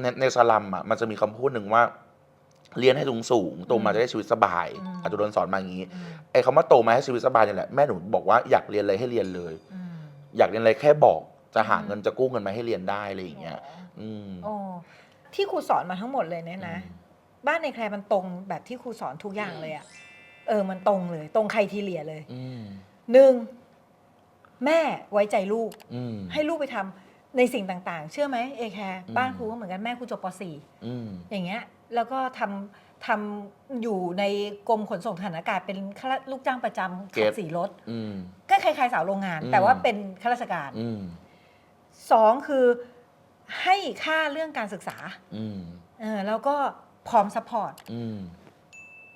ในในสลัมอะมันจะมีคำพูดหนึ่งว่า เรียนให้สูงสูงๆโตมาจะได้ชีวิตสบายอืม อาจจะโดนสอนมาอย่างนี้อืมไอ้คำว่าโตมาให้ชีวิตสบายเนี่ยแหละแม่หนูบอกว่าอยากเรียนอะไรให้เรียนเลย อืมอยากเรียนอะไรแค่บอกจะหาอืมเงินจะกู้เงินมาให้เรียนได้อะไรอย่างเงี้ย อืม โอ้ที่ครูสอนมาทั้งหมดเลยเนี่ยนะ บ้านในแคลร์มันตรงแบบที่ครูสอนทุกอย่างเลยอะเออมันตรงเลย ตรงใครทีเลียเลยอืม หนึ่งแม่ไว้ใจลูก อืม ให้ลูกไปทำ ในสิ่งต่างๆ เชื่อไหมเอแคร์อืมบ้านครูก็เหมือนกันแม่ครูจบปอืม .4 อย่างเงี้ยแล้วก็ทำทำอยู่ในกรมขนส่งทหารอากาศเป็นข้าราลูกจ้างประจำขับสีรถอืมก็คล้ายๆสาวโรงงานอืมแต่ว่าเป็นข้าราชการอืมสองคือให้ค่าเรื่องการศึกษาอืมเออแล้วก็พร้อมซัพพอร์ตอืม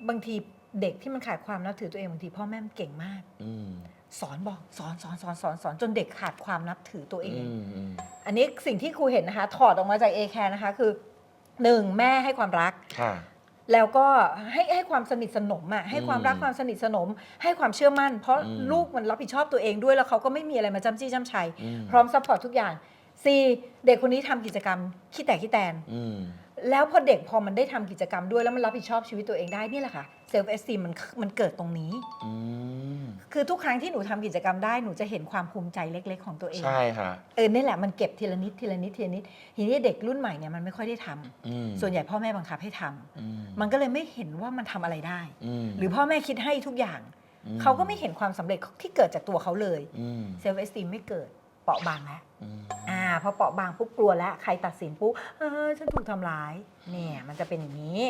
บางที เด็กที่มันขาดความนับถือตัวเองบางทีพ่อแม่มันเก่งมากอืมสอนบอกสอนสอนสอนสอนสอนจนเด็กขาดความนับถือตัวเออืงมอืมอันนี้สิ่งที่ครูเห็นนะคะ ถอดออกมาจากเอแคนะคะ คือหนึ่งแม่ให้ความรักค่ะแล้วก็ให้ให้ความสนิทสนมอะให้ความรักอืมความสนิทสนม ให้ความเชื่อมั่น เพราะอืมลูกมันรับผิดชอบตัวเองด้วยแล้วเขาก็ไม่มีอะไรมาจำจี้จำชัยอืมพร้อมซัพพอร์ตทุกอย่าง สี่เด็กคนนี้ทำกิจกรรมขี้แตกขี้แตน อืม แล้วพอเด็กพอมันได้ทำกิจกรรมด้วยแล้วมันรับผิดชอบชีวิตตัวเองได้นี่แหละค่ะเซลฟ์เอสตีมันมันเกิดตรงนี้ อืม คือทุกครั้งที่หนูทำกิจกรรมได้หนูจะเห็นความภูมิใจเล็ก ๆ ของตัวเอง ใช่ค่ะเออนี่แหละมันเก็บทีละนิดทีละนิดทีละนิดทีนี้เด็กรุ่นใหม่เนี่ยมันไม่ค่อยได้ทำอืมส่วนใหญ่พ่อแม่บังคับให้ทำอืมมันก็เลยไม่เห็นว่ามันทำอะไรได้อืมหรือพ่อแม่คิดให้ทุกอย่าง มเขาก็ไม่เห็นความสำเร็จที่เกิดจากตัวเขาเลยอืมเซลฟ์เอสตีมไม่เกิดเปราะบางแล้ว อืมอ่า พอเปราะบางปุ๊บกลัวแล้ว ใครตัดสินปุ๊บเออฉันถูกทำร้าย เนี่ย มันจะเป็นอย่างนี้